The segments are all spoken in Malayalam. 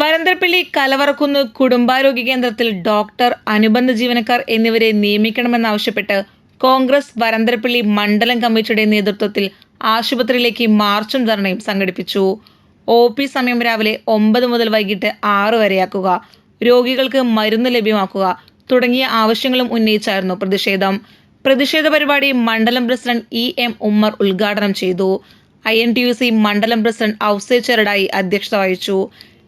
വരന്തരപ്പള്ളി കലവറക്കുന്ന് കുടുംബാരോഗ്യ കേന്ദ്രത്തിൽ ഡോക്ടർ അനുബന്ധ ജീവനക്കാർ എന്നിവരെ നിയമിക്കണമെന്നാവശ്യപ്പെട്ട് കോൺഗ്രസ് വരന്തരപ്പള്ളി മണ്ഡലം കമ്മിറ്റിയുടെ നേതൃത്വത്തിൽ ആശുപത്രിയിലേക്ക് മാർച്ചും ധർണയും സംഘടിപ്പിച്ചു. ഒ പി സമയം രാവിലെ ഒമ്പത് മുതൽ വൈകിട്ട് ആറ് വരെയാക്കുക. രോഗികൾക്ക് മരുന്ന് ലഭ്യമാക്കുക തുടങ്ങിയ ആവശ്യങ്ങളും ഉന്നയിച്ചായിരുന്നു പ്രതിഷേധം. പ്രതിഷേധ പരിപാടി മണ്ഡലം പ്രസിഡന്റ് ഇ എം ഉമ്മർ ഉദ്ഘാടനം ചെയ്തു. I N T U C മണ്ഡലം പ്രസിഡന്റ് ഔസേ ചെറുടായി അധ്യക്ഷത വഹിച്ചു.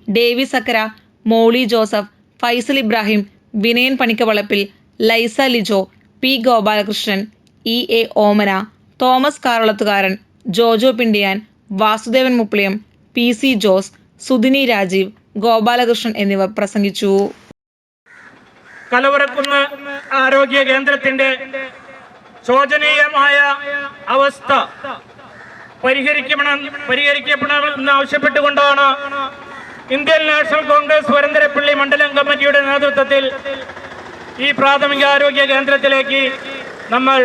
Davy Sakkara Molly Joseph Faisal Ibrahim Vinayan Panikkavalappil Laiza Lijo P Gopalakrishnan E A Omana Thomas Karalathukaran Jojo Pindiyan Vasudevan Mupliyam P C Jose Sudhini Rajeev Gopalakrishnan എന്നിവർ പ്രസംഗിച്ചു. കലവറക്കുന്ന് ആരോഗ്യ കേന്ദ്രത്തിന്റെ ശോചനീയമായ അവസ്ഥ പരിഹരിക്കണം പരിഹരിക്കപ്പെടണമെന്ന് ആവശ്യപ്പെട്ടുകൊണ്ടാണ് ഇന്ത്യൻ നാഷണൽ കോൺഗ്രസ് വരന്തരപ്പള്ളി മണ്ഡലം കമ്മിറ്റിയുടെ നേതൃത്വത്തിൽ ഈ പ്രാഥമിക ആരോഗ്യ കേന്ദ്രത്തിലേക്ക് നമ്മൾ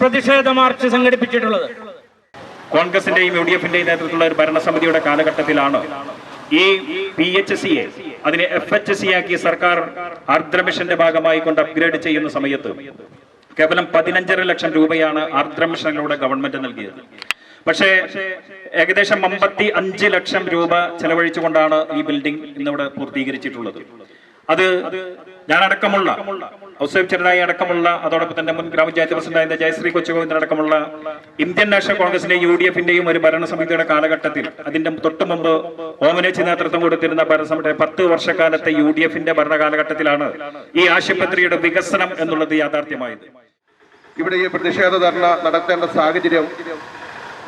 പ്രതിഷേധ മാർച്ച് സംഘടിപ്പിച്ചിട്ടുള്ളത്. കോൺഗ്രസിന്റെയും യു ഡി എഫിന്റെയും നേതൃത്വത്തിലുള്ള ഒരു ഭരണസമിതിയുടെ കാലഘട്ടത്തിലാണ് ഈ പി എച്ച് സിയെ അതിനെ എഫ് എച്ച് സി ആക്കി സർക്കാർ ആർദ്ര മിഷന്റെ ഭാഗമായി കൊണ്ട് അപ്ഗ്രേഡ് ചെയ്യുന്ന സമയത്ത് കേവലം പതിനഞ്ചര ലക്ഷം രൂപയാണ് ആർദ്ര മിഷനിലൂടെ ഗവൺമെന്റ് നൽകിയത്. പക്ഷേ ഏകദേശം അമ്പത്തി അഞ്ച് ലക്ഷം രൂപ ചെലവഴിച്ചുകൊണ്ടാണ് ഈ ബിൽഡിംഗ് ഇന്നിവിടെ പൂർത്തീകരിച്ചിട്ടുള്ളത്. അത് ഞാനടക്കമുള്ള ഔസേഫ് ചെറുതായി അടക്കമുള്ള അതോടൊപ്പം തന്നെ മുൻ ഗ്രാമപഞ്ചായത്ത് പ്രസിഡന്റായ ജയശ്രീ കൊച്ചുഗോവിന്ദൻ അടക്കമുള്ള ഇന്ത്യൻ നാഷണൽ കോൺഗ്രസിന്റെ യു ഡി എഫിന്റെയും ഒരു ഭരണസമിതിയുടെ കാലഘട്ടത്തിൽ അതിന്റെ തൊട്ടു മുമ്പ് ഓമനേച്ചി നേതൃത്വം കൊടുത്തിരുന്ന ഭരണസമിതി പത്ത് വർഷക്കാലത്തെ യു ഡി എഫിന്റെ ഭരണകാലഘട്ടത്തിലാണ് ഈ ആശുപത്രിയുടെ വികസനം എന്നുള്ളത് യാഥാർത്ഥ്യമായത്. ഇവിടെ ഈ പ്രതിഷേധ ധർണ നടത്തേണ്ട സാഹചര്യം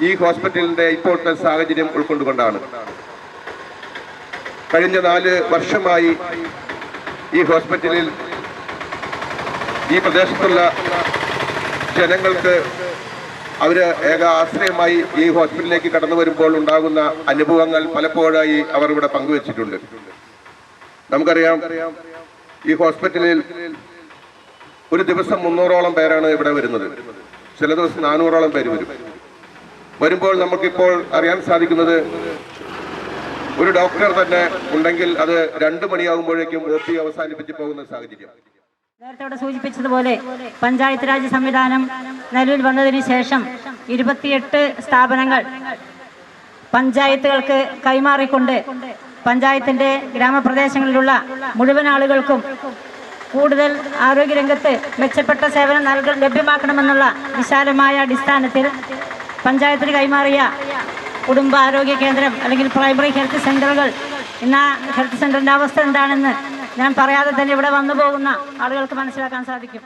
ഈ ഹോസ്പിറ്റലിന്റെ ഇപ്പോഴത്തെ സാഹചര്യം ഉൾക്കൊണ്ടുകൊണ്ടാണ്. കഴിഞ്ഞ നാല് വർഷമായി ഈ ഹോസ്പിറ്റലിൽ ഈ പ്രദേശത്തുള്ള ജനങ്ങൾക്ക് അവർ ഏക ആശ്രയമായി ഈ ഹോസ്പിറ്റലിലേക്ക് കടന്നു വരുമ്പോൾ ഉണ്ടാകുന്ന അനുഭവങ്ങൾ പലപ്പോഴായി അവർ ഇവിടെ പങ്കുവച്ചിട്ടുണ്ട്. നമുക്കറിയാം ഈ ഹോസ്പിറ്റലിൽ ഒരു ദിവസം മുന്നൂറോളം പേരാണ് ഇവിടെ വരുന്നത്. ചില ദിവസം നാനൂറോളം പേര് വരും. വരുമ്പോൾ നമുക്കിപ്പോൾ അറിയാൻ സാധിക്കുന്നത് ഒരു ഡോക്ടർ തന്നെ ഉണ്ടെങ്കിൽ അത് രണ്ടു മണിയാകുമ്പോഴേക്കും ഒ പി അവസാനിപ്പിച്ച് പോകുന്ന സാഹചര്യം. നേരത്തെ ഇവിടെ സൂചിപ്പിച്ചതുപോലെ പഞ്ചായത്ത് രാജ് സംവിധാനം നിലവിൽ വന്നതിന് ശേഷം ഇരുപത്തിയെട്ട് സ്ഥാപനങ്ങൾ പഞ്ചായത്തുകൾക്ക് കൈമാറിക്കൊണ്ട് പഞ്ചായത്തിന്റെ ഗ്രാമപ്രദേശങ്ങളിലുള്ള മുഴുവൻ ആളുകൾക്കും കൂടുതൽ ആരോഗ്യരംഗത്ത് മെച്ചപ്പെട്ട സേവനം നൽക ലഭ്യമാക്കണമെന്നുള്ള വിശാലമായ അടിസ്ഥാനത്തിൽ പഞ്ചായത്തിന് കൈമാറിയ കുടുംബാരോഗ്യ കേന്ദ്രം അല്ലെങ്കിൽ പ്രൈമറി ഹെൽത്ത് സെന്ററുകൾ ഇന്ന് ഹെൽത്ത് സെന്ററിന്റെ അവസ്ഥ എന്താണെന്ന് ഞാൻ പറയാതെ തന്നെ ഇവിടെ വന്നു പോകുന്ന ആളുകൾക്ക് മനസ്സിലാക്കാൻ സാധിക്കും.